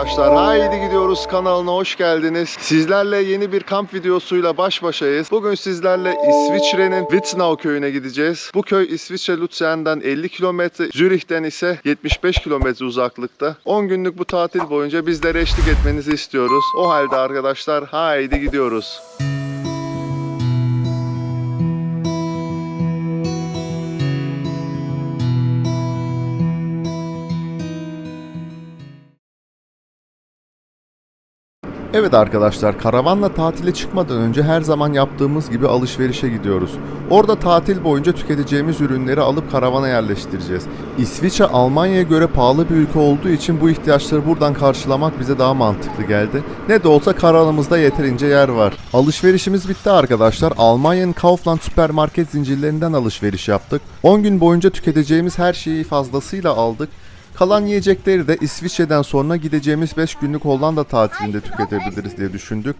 arkadaşlar. Haydi gidiyoruz kanalına hoş geldiniz. Sizlerle yeni bir kamp videosuyla baş başayız. Bugün sizlerle İsviçre'nin Witznau köyüne gideceğiz. Bu köy İsviçre Luzern'den 50 kilometre, Zürih'ten ise 75 kilometre uzaklıkta. 10 günlük bu tatil boyunca bizlere eşlik etmenizi istiyoruz. O halde arkadaşlar haydi gidiyoruz. Evet arkadaşlar, karavanla tatile çıkmadan önce her zaman yaptığımız gibi alışverişe gidiyoruz. Orada tatil boyunca tüketeceğimiz ürünleri alıp karavana yerleştireceğiz. İsviçre Almanya'ya göre pahalı bir ülke olduğu için bu ihtiyaçları buradan karşılamak bize daha mantıklı geldi. Ne de olsa karavanımızda yeterince yer var. Alışverişimiz bitti arkadaşlar. Almanya'nın Kaufland süpermarket zincirlerinden alışveriş yaptık. 10 gün boyunca tüketeceğimiz her şeyi fazlasıyla aldık. Kalan yiyecekleri de İsviçre'den sonra gideceğimiz 5 günlük Hollanda tatilinde tüketebiliriz diye düşündük.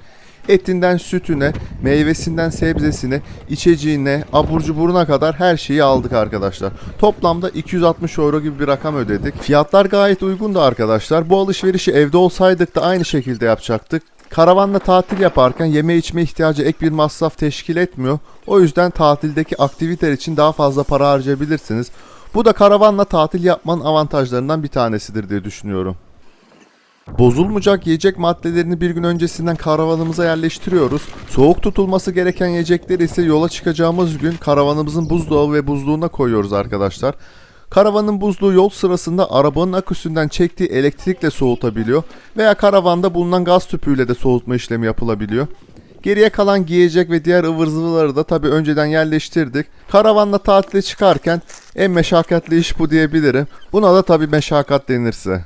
Etinden sütüne, meyvesinden sebzesine, içeceğine, abur cuburuna kadar her şeyi aldık arkadaşlar. Toplamda 260 euro gibi bir rakam ödedik. Fiyatlar gayet uygundu arkadaşlar. Bu alışverişi evde olsaydık da aynı şekilde yapacaktık. Karavanla tatil yaparken yeme içme ihtiyacı ek bir masraf teşkil etmiyor. O yüzden tatildeki aktiviteler için daha fazla para harcayabilirsiniz. Bu da karavanla tatil yapmanın avantajlarından bir tanesidir diye düşünüyorum. Bozulmayacak yiyecek maddelerini bir gün öncesinden karavanımıza yerleştiriyoruz. Soğuk tutulması gereken yiyecekleri ise yola çıkacağımız gün karavanımızın buzdolabı ve buzluğuna koyuyoruz arkadaşlar. Karavanın buzluğu yol sırasında arabanın aküsünden çektiği elektrikle soğutabiliyor veya karavanda bulunan gaz tüpüyle de soğutma işlemi yapılabiliyor. Geriye kalan giyecek ve diğer ıvır zıvıları da tabi önceden yerleştirdik. Karavanla tatile çıkarken en meşakkatli iş bu diyebilirim. Buna da tabi meşakkat denirse.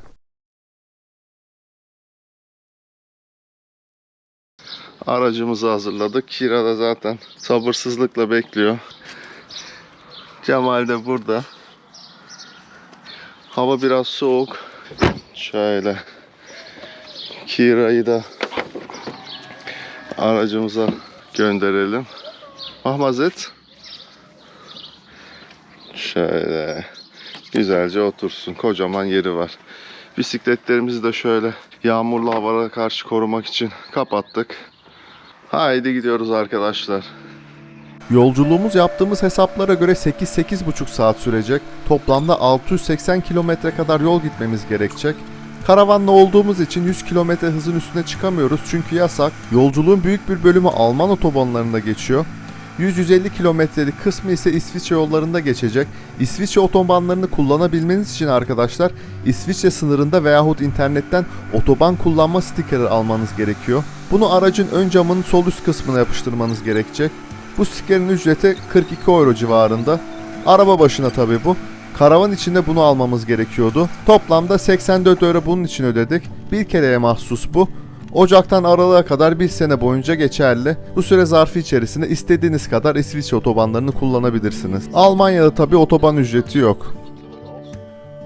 Aracımızı hazırladık. Kira da zaten sabırsızlıkla bekliyor. Cemal de burada. Hava biraz soğuk. Şöyle. Kira'yı da aracımıza gönderelim. Mahmazet. Şöyle güzelce otursun. Kocaman yeri var. Bisikletlerimizi de şöyle yağmurlu havalara karşı korumak için kapattık. Haydi gidiyoruz arkadaşlar. Yolculuğumuz yaptığımız hesaplara göre 8-8,5 saat sürecek. Toplamda 680 kilometre kadar yol gitmemiz gerekecek. Karavanla olduğumuz için 100 kilometre hızın üstüne çıkamıyoruz çünkü yasak. Yolculuğun büyük bir bölümü Alman otobanlarında geçiyor. 100-150 kilometrelik kısmı ise İsviçre yollarında geçecek. İsviçre otobanlarını kullanabilmeniz için arkadaşlar İsviçre sınırında veyahut internetten otoban kullanma stikeri almanız gerekiyor. Bunu aracın ön camının sol üst kısmına yapıştırmanız gerekecek. Bu stikerin ücreti 42 euro civarında. Araba başına tabi bu. Karavan içinde bunu almamız gerekiyordu. Toplamda 84 euro bunun için ödedik. Bir kereye mahsus bu. Ocaktan Aralık'a kadar bir sene boyunca geçerli. Bu süre zarfı içerisinde istediğiniz kadar İsviçre otobanlarını kullanabilirsiniz. Almanya'da tabi otoban ücreti yok.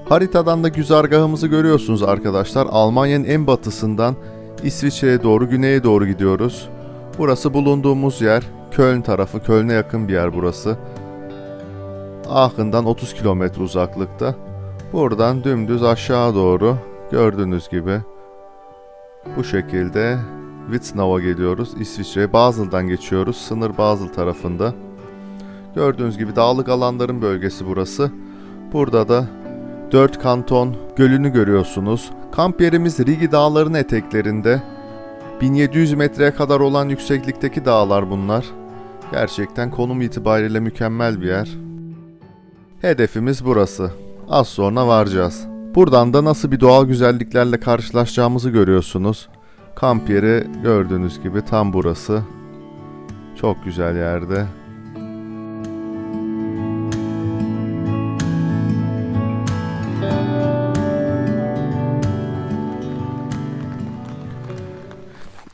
Haritadan da güzergahımızı görüyorsunuz arkadaşlar. Almanya'nın en batısından İsviçre'ye doğru güneye doğru gidiyoruz. Burası bulunduğumuz yer. Köln tarafı. Köln'e yakın bir yer burası. Aachen'dan 30 kilometre uzaklıkta. Buradan dümdüz aşağı doğru gördüğünüz gibi bu şekilde Witznau'a geliyoruz. İsviçre Basel'dan geçiyoruz. Sınır Basel tarafında. Gördüğünüz gibi dağlık alanların bölgesi burası. Burada da 4 kanton gölünü görüyorsunuz. Kamp yerimiz Rigi Dağları'nın eteklerinde. 1700 metreye kadar olan yükseklikteki dağlar bunlar. Gerçekten konum itibariyle mükemmel bir yer. Hedefimiz burası. Az sonra varacağız. Buradan da nasıl bir doğal güzelliklerle karşılaşacağımızı görüyorsunuz. Kamp yeri gördüğünüz gibi tam burası. Çok güzel yerde.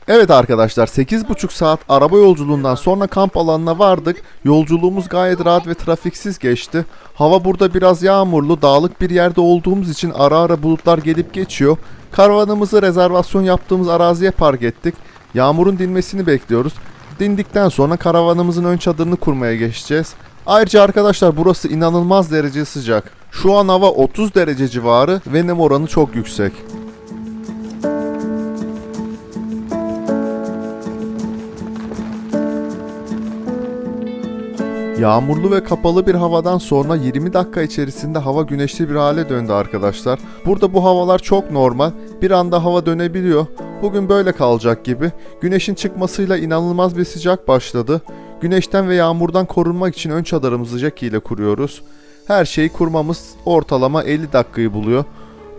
Evet arkadaşlar 8,5 saat araba yolculuğundan sonra kamp alanına vardık. Yolculuğumuz gayet rahat ve trafiksiz geçti. Hava burada biraz yağmurlu, dağlık bir yerde olduğumuz için ara ara bulutlar gelip geçiyor. Karavanımızı rezervasyon yaptığımız araziye park ettik. Yağmurun dinmesini bekliyoruz. Dindikten sonra karavanımızın ön çadırını kurmaya geçeceğiz. Ayrıca arkadaşlar burası inanılmaz derece sıcak. Şu an hava 30 derece civarı ve nem oranı çok yüksek. Yağmurlu ve kapalı bir havadan sonra 20 dakika içerisinde hava güneşli bir hale döndü arkadaşlar. Burada bu havalar çok normal. Bir anda hava dönebiliyor. Bugün böyle kalacak gibi. Güneşin çıkmasıyla inanılmaz bir sıcak başladı. Güneşten ve yağmurdan korunmak için ön çadırımızı Jackie ile kuruyoruz. Her şeyi kurmamız ortalama 50 dakikayı buluyor.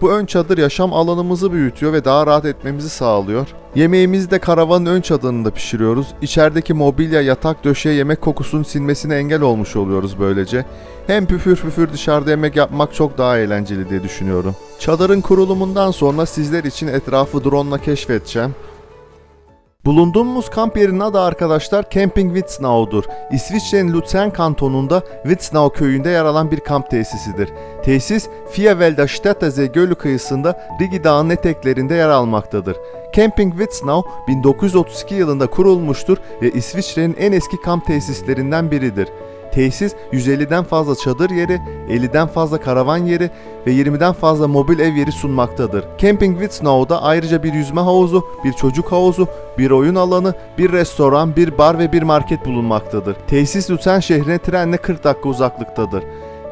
Bu ön çadır yaşam alanımızı büyütüyor ve daha rahat etmemizi sağlıyor. Yemeğimizi de karavanın ön çadırında pişiriyoruz. İçerideki mobilya, yatak, döşeğe yemek kokusunun sinmesine engel olmuş oluyoruz böylece. Hem püfür püfür dışarıda yemek yapmak çok daha eğlenceli diye düşünüyorum. Çadırın kurulumundan sonra sizler için etrafı drone ile keşfedeceğim. Bulunduğumuz kamp yerinin adı arkadaşlar Camping Witznau'dur. İsviçre'nin Luzern kantonunda Witznau köyünde yer alan bir kamp tesisidir. Tesis Vierwälder Städtesee Gölü kıyısında Rigi Dağı'nın eteklerinde yer almaktadır. Camping Witznau 1932 yılında kurulmuştur ve İsviçre'nin en eski kamp tesislerinden biridir. Tesis 150'den fazla çadır yeri, 50'den fazla karavan yeri ve 20'den fazla mobil ev yeri sunmaktadır. Camping Witznau'da ayrıca bir yüzme havuzu, bir çocuk havuzu, bir oyun alanı, bir restoran, bir bar ve bir market bulunmaktadır. Tesis Luzern şehrine trenle 40 dakika uzaklıktadır.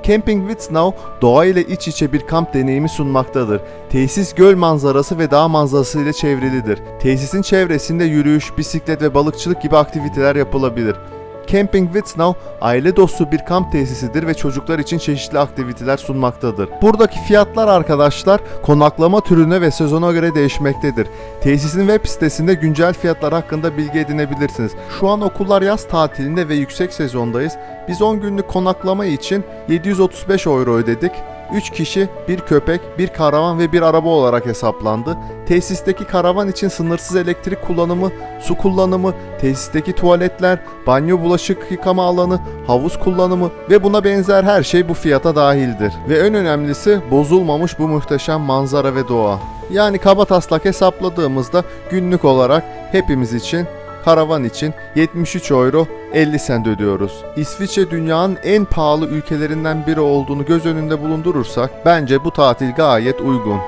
Camping Witznau doğa ile iç içe bir kamp deneyimi sunmaktadır. Tesis göl manzarası ve dağ manzarası ile çevrilidir. Tesisin çevresinde yürüyüş, bisiklet ve balıkçılık gibi aktiviteler yapılabilir. Camping Witznau aile dostu bir kamp tesisidir ve çocuklar için çeşitli aktiviteler sunmaktadır. Buradaki fiyatlar arkadaşlar konaklama türüne ve sezona göre değişmektedir. Tesisin web sitesinde güncel fiyatlar hakkında bilgi edinebilirsiniz. Şu an okullar yaz tatilinde ve yüksek sezondayız. Biz 10 günlük konaklama için 735 euro ödedik. 3 kişi, bir köpek, bir karavan ve bir araba olarak hesaplandı. Tesisteki karavan için sınırsız elektrik kullanımı, su kullanımı, tesisteki tuvaletler, banyo bulaşık yıkama alanı, havuz kullanımı ve buna benzer her şey bu fiyata dahildir. Ve en önemlisi bozulmamış bu muhteşem manzara ve doğa. Yani kaba taslak hesapladığımızda günlük olarak hepimiz için karavan için 73 euro 50 sent ödüyoruz. İsviçre dünyanın en pahalı ülkelerinden biri olduğunu göz önünde bulundurursak bence bu tatil gayet uygun.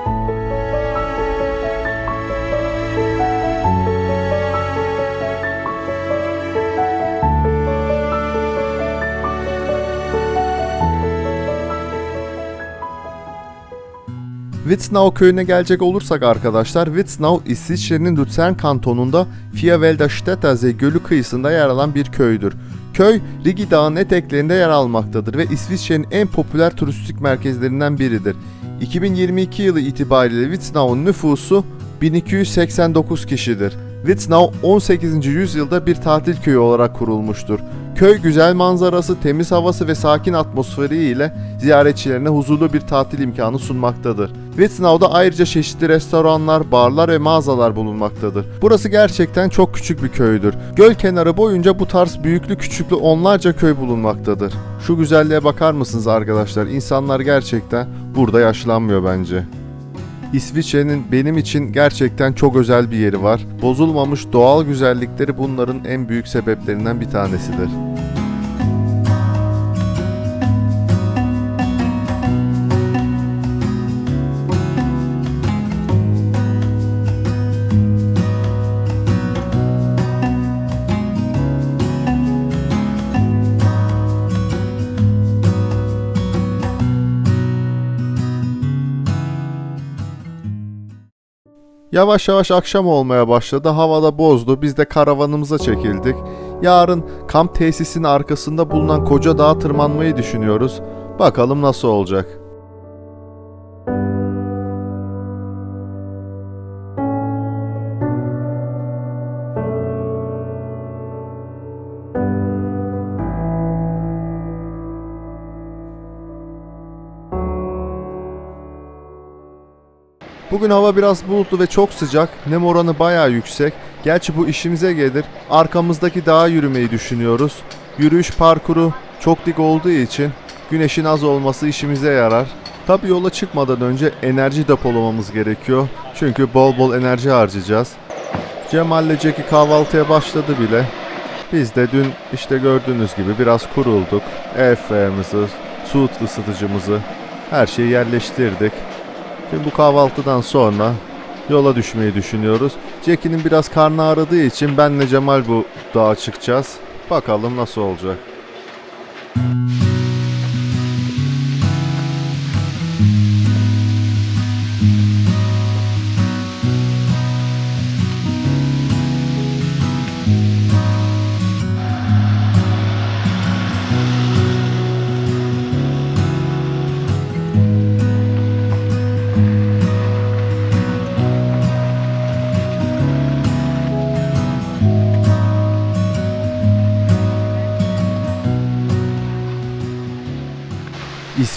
Witznau köyüne gelecek olursak arkadaşlar, Witznau İsviçre'nin Luzern kantonunda Vierwälder Städtesee gölü kıyısında yer alan bir köydür. Köy, Rigi Dağı'nın eteklerinde yer almaktadır ve İsviçre'nin en popüler turistik merkezlerinden biridir. 2022 yılı itibariyle Witznau'nun nüfusu 1289 kişidir. Witznau 18. yüzyılda bir tatil köyü olarak kurulmuştur. Köy güzel manzarası, temiz havası ve sakin atmosferi ile ziyaretçilerine huzurlu bir tatil imkanı sunmaktadır. Witznau'da ayrıca çeşitli restoranlar, barlar ve mağazalar bulunmaktadır. Burası gerçekten çok küçük bir köydür. Göl kenarı boyunca bu tarz büyüklü küçüklü onlarca köy bulunmaktadır. Şu güzelliğe bakar mısınız arkadaşlar? İnsanlar gerçekten burada yaşlanmıyor bence. İsviçre'nin benim için gerçekten çok özel bir yeri var. Bozulmamış doğal güzellikleri bunların en büyük sebeplerinden bir tanesidir. Yavaş yavaş akşam olmaya başladı. Havada bozdu. Biz de karavanımıza çekildik. Yarın kamp tesisinin arkasında bulunan koca dağa tırmanmayı düşünüyoruz. Bakalım nasıl olacak. Bugün hava biraz bulutlu ve çok sıcak. Nem oranı bayağı yüksek. Gerçi bu işimize gelir. Arkamızdaki dağa yürümeyi düşünüyoruz. Yürüyüş parkuru çok dik olduğu için güneşin az olması işimize yarar. Tabi yola çıkmadan önce enerji depolamamız gerekiyor. Çünkü bol bol enerji harcayacağız. Cemal'le Jackie kahvaltıya başladı bile. Biz de dün işte gördüğünüz gibi biraz kurulduk. Airfryer'ımızı, su ısıtıcımızı her şeyi yerleştirdik. Şimdi bu kahvaltıdan sonra yola düşmeyi düşünüyoruz. Jackie'nin biraz karnı ağrıdığı için benle Cemal bu dağa çıkacağız. Bakalım nasıl olacak.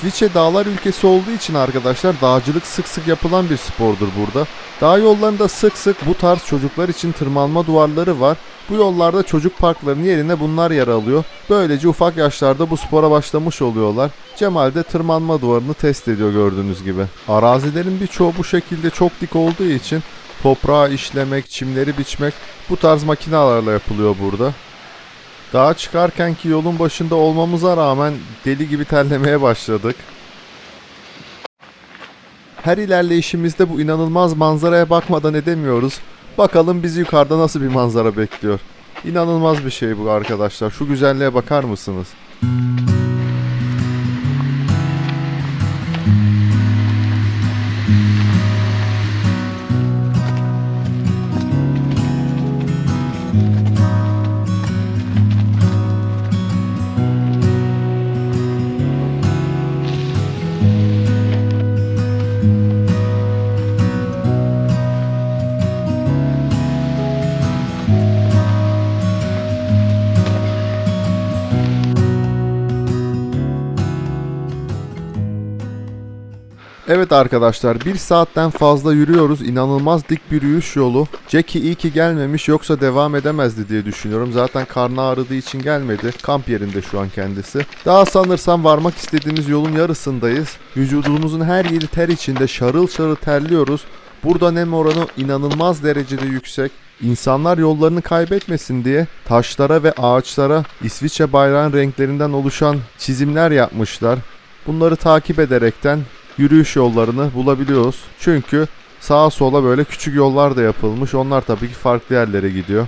İsviçre dağlar ülkesi olduğu için arkadaşlar dağcılık sık sık yapılan bir spordur burada. Dağ yollarında sık sık bu tarz çocuklar için tırmanma duvarları var. Bu yollarda çocuk parklarının yerine bunlar yer alıyor. Böylece ufak yaşlarda bu spora başlamış oluyorlar. Cemal de tırmanma duvarını test ediyor gördüğünüz gibi. Arazilerin birçoğu bu şekilde çok dik olduğu için toprağı işlemek, çimleri biçmek bu tarz makinalarla yapılıyor burada. Dağa çıkarkenki yolun başında olmamıza rağmen deli gibi terlemeye başladık. Her ilerleyişimizde bu inanılmaz manzaraya bakmadan edemiyoruz. Bakalım bizi yukarıda nasıl bir manzara bekliyor. İnanılmaz bir şey bu arkadaşlar. Şu güzelliğe bakar mısınız? Evet arkadaşlar bir saatten fazla yürüyoruz. İnanılmaz dik bir yürüyüş yolu. Jackie iyi ki gelmemiş yoksa devam edemezdi diye düşünüyorum. Zaten karnı ağrıdığı için gelmedi. Kamp yerinde şu an kendisi. Daha sanırsam varmak istediğimiz yolun yarısındayız. Vücudumuzun her yeri ter içinde şarıl şarıl terliyoruz. Burada nem oranı inanılmaz derecede yüksek. İnsanlar yollarını kaybetmesin diye taşlara ve ağaçlara İsviçre bayrağın renklerinden oluşan çizimler yapmışlar. Bunları takip ederekten yürüyüş yollarını bulabiliyoruz. Çünkü sağa sola böyle küçük yollar da yapılmış. Onlar tabii ki farklı yerlere gidiyor.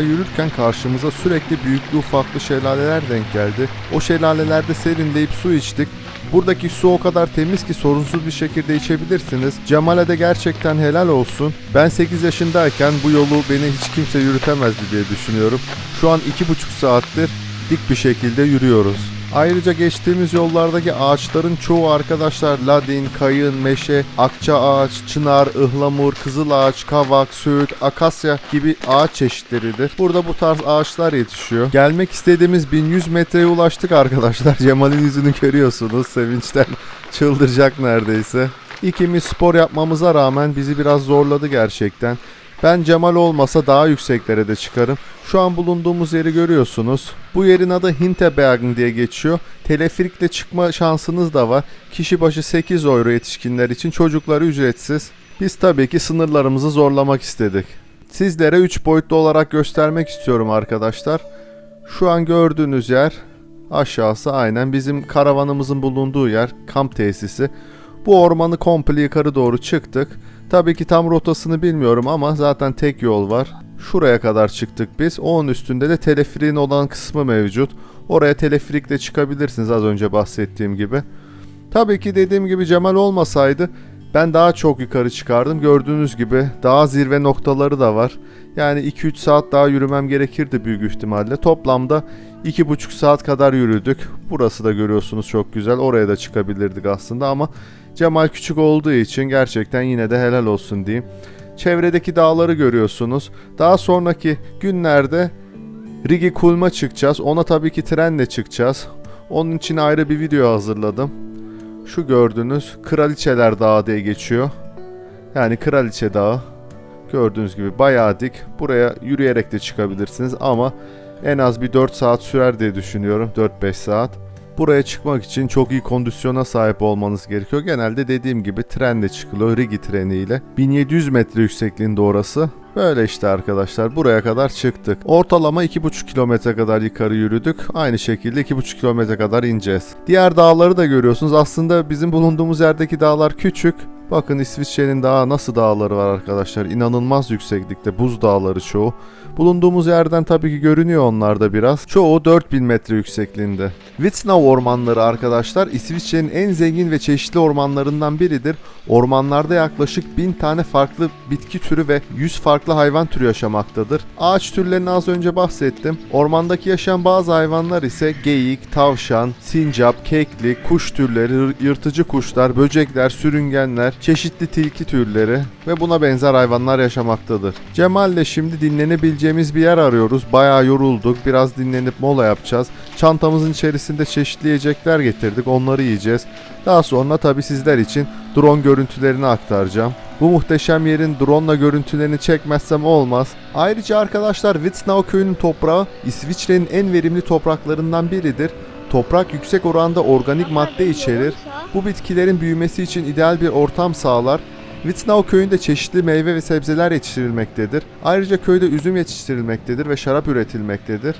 Dağa yürürken karşımıza sürekli büyüklü ufaklı şelaleler denk geldi. O şelalelerde serinleyip su içtik. Buradaki su o kadar temiz ki sorunsuz bir şekilde içebilirsiniz. Cemal'e de gerçekten helal olsun. Ben 8 yaşındayken bu yolu beni hiç kimse yürütemezdi diye düşünüyorum. Şu an 2,5 saattir dik bir şekilde yürüyoruz. Ayrıca geçtiğimiz yollardaki ağaçların çoğu arkadaşlar ladin, kayın, meşe, akça ağaç, çınar, ıhlamur, kızıl ağaç, kavak, söğüt, akasya gibi ağaç çeşitleridir. Burada bu tarz ağaçlar yetişiyor. Gelmek istediğimiz 1100 metreye ulaştık arkadaşlar. Cemal'in yüzünü görüyorsunuz. Sevinçten çıldıracak neredeyse. İkimiz spor yapmamıza rağmen bizi biraz zorladı gerçekten. Ben Cemal olmasa daha yükseklere de çıkarım. Şu an bulunduğumuz yeri görüyorsunuz. Bu yerin adı Hinterbergen diye geçiyor. Teleferikle çıkma şansınız da var. Kişi başı 8 euro yetişkinler için çocukları ücretsiz. Biz tabii ki sınırlarımızı zorlamak istedik. Sizlere 3 boyutlu olarak göstermek istiyorum arkadaşlar. Şu an gördüğünüz yer aşağısı aynen bizim karavanımızın bulunduğu yer kamp tesisi. Bu ormanı komple yukarı doğru çıktık. Tabii ki tam rotasını bilmiyorum ama zaten tek yol var. Şuraya kadar çıktık biz. Onun üstünde de teleferiğin olan kısmı mevcut. Oraya teleferikle çıkabilirsiniz az önce bahsettiğim gibi. Tabii ki dediğim gibi Cemal olmasaydı ben daha çok yukarı çıkardım. Gördüğünüz gibi daha zirve noktaları da var. Yani 2-3 saat daha yürümem gerekirdi büyük ihtimalle. Toplamda 2,5 saat kadar yürüdük. Burası da görüyorsunuz çok güzel. Oraya da çıkabilirdik aslında ama Cemal küçük olduğu için gerçekten yine de helal olsun diyeyim. Çevredeki dağları görüyorsunuz. Daha sonraki günlerde Rigi Kulm'a çıkacağız. Ona tabii ki trenle çıkacağız. Onun için ayrı bir video hazırladım. Şu gördüğünüz Kraliçeler Dağı diye geçiyor. Yani Kraliçe Dağı. Gördüğünüz gibi bayağı dik. Buraya yürüyerek de çıkabilirsiniz ama en az bir 4 saat sürer diye düşünüyorum. 4-5 saat. Buraya çıkmak için çok iyi kondisyona sahip olmanız gerekiyor. Genelde dediğim gibi trenle çıkılıyor Rigi treniyle. 1700 metre yüksekliğinde orası. Böyle işte arkadaşlar buraya kadar çıktık. Ortalama 2,5 kilometre kadar yukarı yürüdük. Aynı şekilde 2,5 kilometre kadar ineceğiz. Diğer dağları da görüyorsunuz. Aslında bizim bulunduğumuz yerdeki dağlar küçük. Bakın İsviçre'nin daha nasıl dağları var arkadaşlar. İnanılmaz yükseklikte buz dağları çoğu. Bulunduğumuz yerden tabii ki görünüyor onlar da biraz. Çoğu 4000 metre yüksekliğinde. Witznau ormanları arkadaşlar İsviçre'nin en zengin ve çeşitli ormanlarından biridir. Ormanlarda yaklaşık 1000 tane farklı bitki türü ve 100 farklı hayvan türü yaşamaktadır. Ağaç türlerini az önce bahsettim. Ormandaki yaşayan bazı hayvanlar ise geyik, tavşan, sincap, keklik, kuş türleri, yırtıcı kuşlar, böcekler, sürüngenler, çeşitli tilki türleri ve buna benzer hayvanlar yaşamaktadır. Cemal'le şimdi dinlenebileceğimiz bir yer arıyoruz. Bayağı yorulduk. Biraz dinlenip mola yapacağız. Çantamızın içerisinde çeşitli yiyecekler getirdik. Onları yiyeceğiz. Daha sonra tabii sizler için drone görüntülerini aktaracağım. Bu muhteşem yerin drone görüntülerini çekmezsem olmaz. Ayrıca arkadaşlar Witznau köyünün toprağı İsviçre'nin en verimli topraklarından biridir. Toprak yüksek oranda organik madde içerir. Bu bitkilerin büyümesi için ideal bir ortam sağlar. Witznau köyünde çeşitli meyve ve sebzeler yetiştirilmektedir. Ayrıca köyde üzüm yetiştirilmektedir ve şarap üretilmektedir.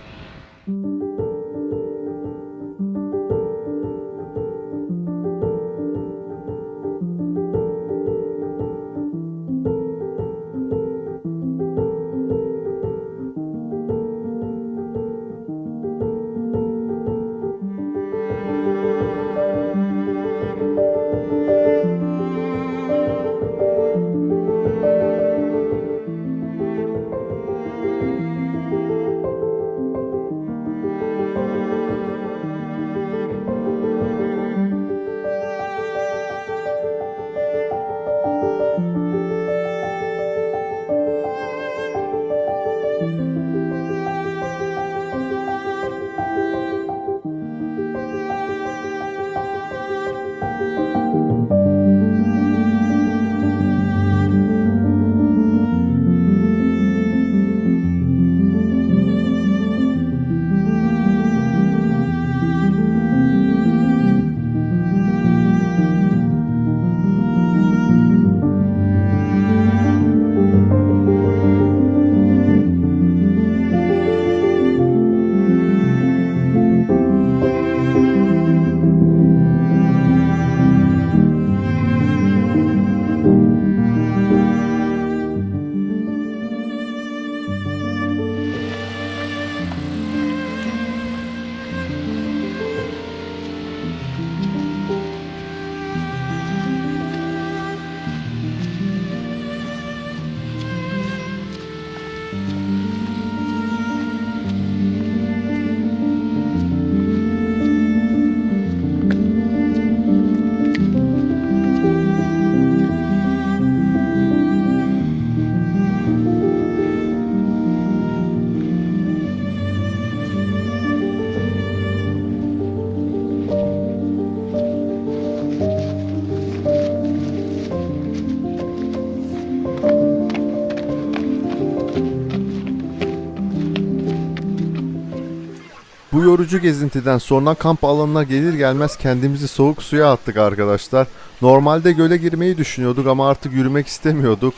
Bu yorucu gezintiden sonra kamp alanına gelir gelmez kendimizi soğuk suya attık arkadaşlar. Normalde göle girmeyi düşünüyorduk ama artık yürümek istemiyorduk.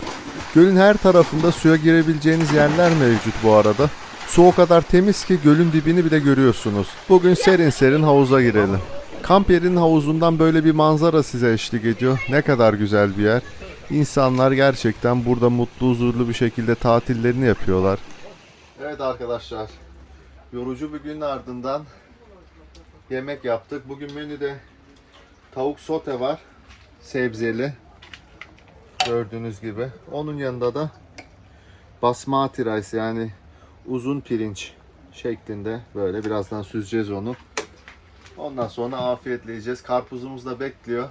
Gölün her tarafında suya girebileceğiniz yerler mevcut bu arada. Su o kadar temiz ki gölün dibini bile görüyorsunuz. Bugün serin serin havuza girelim. Kamp yerinin havuzundan böyle bir manzara size eşlik ediyor. Ne kadar güzel bir yer. İnsanlar gerçekten burada mutlu huzurlu bir şekilde tatillerini yapıyorlar. Evet arkadaşlar. Yorucu bir günün ardından yemek yaptık. Bugün menüde tavuk sote var. Sebzeli. Gördüğünüz gibi. Onun yanında da basmati rice yani uzun pirinç şeklinde böyle birazdan süzeceğiz onu. Ondan sonra afiyetle yiyeceğiz. Karpuzumuz da bekliyor.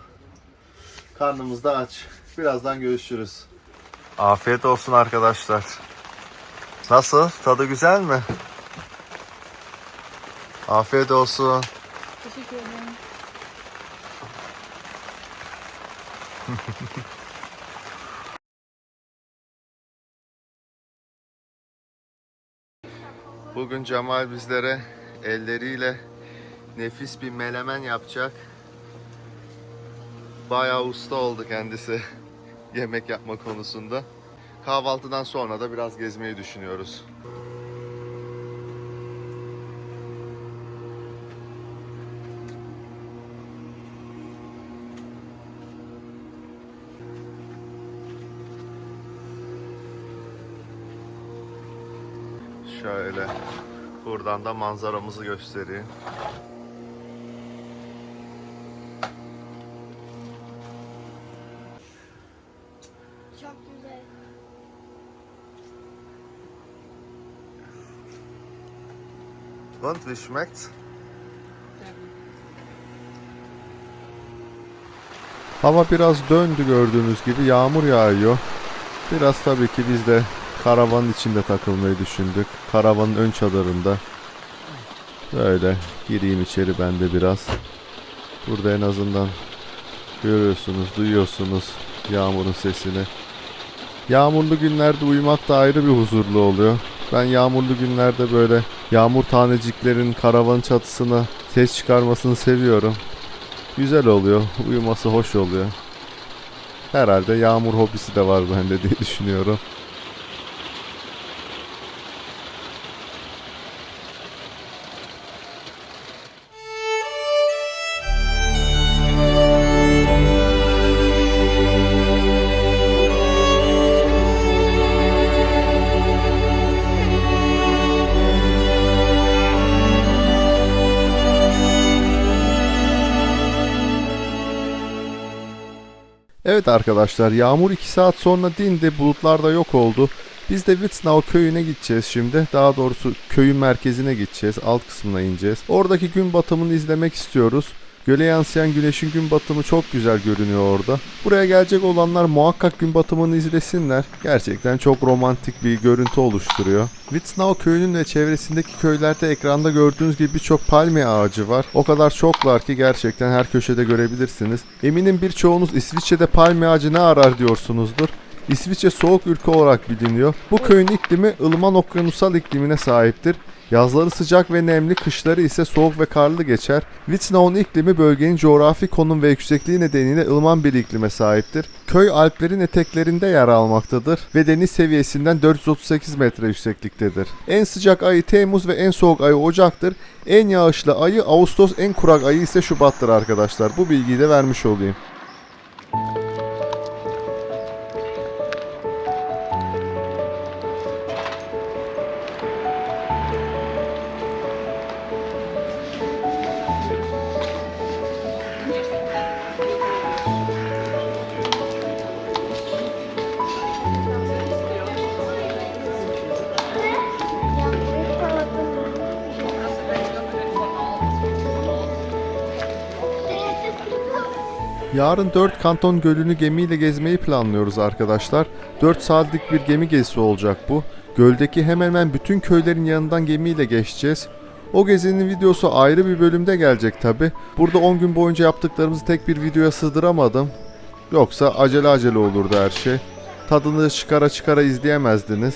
Karnımız da aç. Birazdan görüşürüz. Afiyet olsun arkadaşlar. Nasıl? Tadı güzel mi? Afiyet olsun. Teşekkür ederim. Bugün Cemal bizlere elleriyle nefis bir melemen yapacak. Bayağı usta oldu kendisi yemek yapma konusunda. Kahvaltıdan sonra da biraz gezmeyi düşünüyoruz. Şöyle buradan da manzaramızı göstereyim. Çok güzel. Und wie schmeckt's? Hava biraz döndü gördüğünüz gibi yağmur yağıyor. Biraz tabii ki biz de karavanın içinde takılmayı düşündük. Karavanın ön çadırında. Böyle gireyim içeri ben de biraz. Burada en azından görüyorsunuz, duyuyorsunuz yağmurun sesini. Yağmurlu günlerde uyumak da ayrı bir huzurlu oluyor. Ben yağmurlu günlerde böyle yağmur taneciklerin karavan çatısına ses çıkarmasını seviyorum. Güzel oluyor, uyuması hoş oluyor. Herhalde yağmur hobisi de var bende diye düşünüyorum. Evet arkadaşlar yağmur 2 saat sonra dindi bulutlar da yok oldu. Biz de Witznau köyüne gideceğiz şimdi. Daha doğrusu köyün merkezine gideceğiz. Alt kısmına ineceğiz. Oradaki gün batımını izlemek istiyoruz. Göle yansıyan güneşin gün batımı çok güzel görünüyor orada. Buraya gelecek olanlar muhakkak gün batımını izlesinler. Gerçekten çok romantik bir görüntü oluşturuyor. Witznau köyünün ve çevresindeki köylerde ekranda gördüğünüz gibi birçok palmiye ağacı var. O kadar çoklar ki gerçekten her köşede görebilirsiniz. Eminim birçoğunuz İsviçre'de palmiye ağacı ne arar diyorsunuzdur. İsviçre soğuk ülke olarak biliniyor. Bu köyün iklimi ılıman okyanusal iklimine sahiptir. Yazları sıcak ve nemli, kışları ise soğuk ve karlı geçer. Witznau'nun iklimi bölgenin coğrafi konum ve yüksekliği nedeniyle ılıman bir iklime sahiptir. Köy Alplerin eteklerinde yer almaktadır ve deniz seviyesinden 438 metre yüksekliktedir. En sıcak ayı Temmuz ve en soğuk ayı Ocak'tır. En yağışlı ayı Ağustos, en kurak ayı ise Şubat'tır arkadaşlar. Bu bilgiyi de vermiş olayım. Yarın 4 kanton gölünü gemiyle gezmeyi planlıyoruz arkadaşlar. 4 saatlik bir gemi gezisi olacak bu. Göldeki hemen hemen bütün köylerin yanından gemiyle geçeceğiz. O gezinin videosu ayrı bir bölümde gelecek tabi. Burada 10 gün boyunca yaptıklarımızı tek bir videoya sığdıramadım. Yoksa acele acele olurdu her şey. Tadını çıkara çıkara izleyemezdiniz.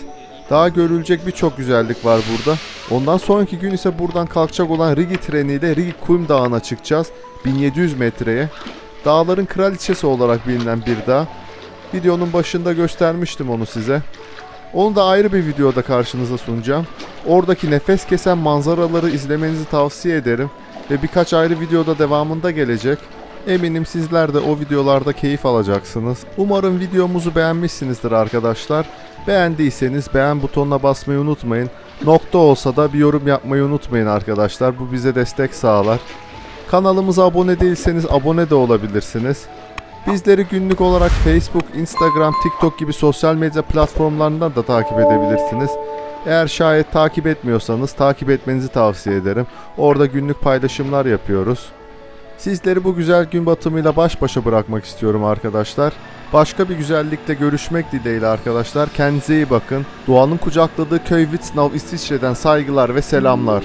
Daha görülecek birçok güzellik var burada. Ondan sonraki gün ise buradan kalkacak olan Rigi treniyle Rigi Kulm Dağı'na çıkacağız. 1700 metreye. Dağların kraliçesi olarak bilinen bir dağ. Videonun başında göstermiştim onu size. Onu da ayrı bir videoda karşınıza sunacağım. Oradaki nefes kesen manzaraları izlemenizi tavsiye ederim. Ve birkaç ayrı videoda devamında gelecek. Eminim sizler de o videolarda keyif alacaksınız. Umarım videomuzu beğenmişsinizdir arkadaşlar. Beğendiyseniz beğen butonuna basmayı unutmayın. Nokta olsa da bir yorum yapmayı unutmayın arkadaşlar. Bu bize destek sağlar. Kanalımıza abone değilseniz abone de olabilirsiniz. Bizleri günlük olarak Facebook, Instagram, TikTok gibi sosyal medya platformlarından da takip edebilirsiniz. Eğer şayet takip etmiyorsanız takip etmenizi tavsiye ederim. Orada günlük paylaşımlar yapıyoruz. Sizleri bu güzel gün batımıyla baş başa bırakmak istiyorum arkadaşlar. Başka bir güzellikte görüşmek dileğiyle arkadaşlar. Kendinize iyi bakın. Doğanın kucakladığı köy Witznau İsviçre'den saygılar ve selamlar.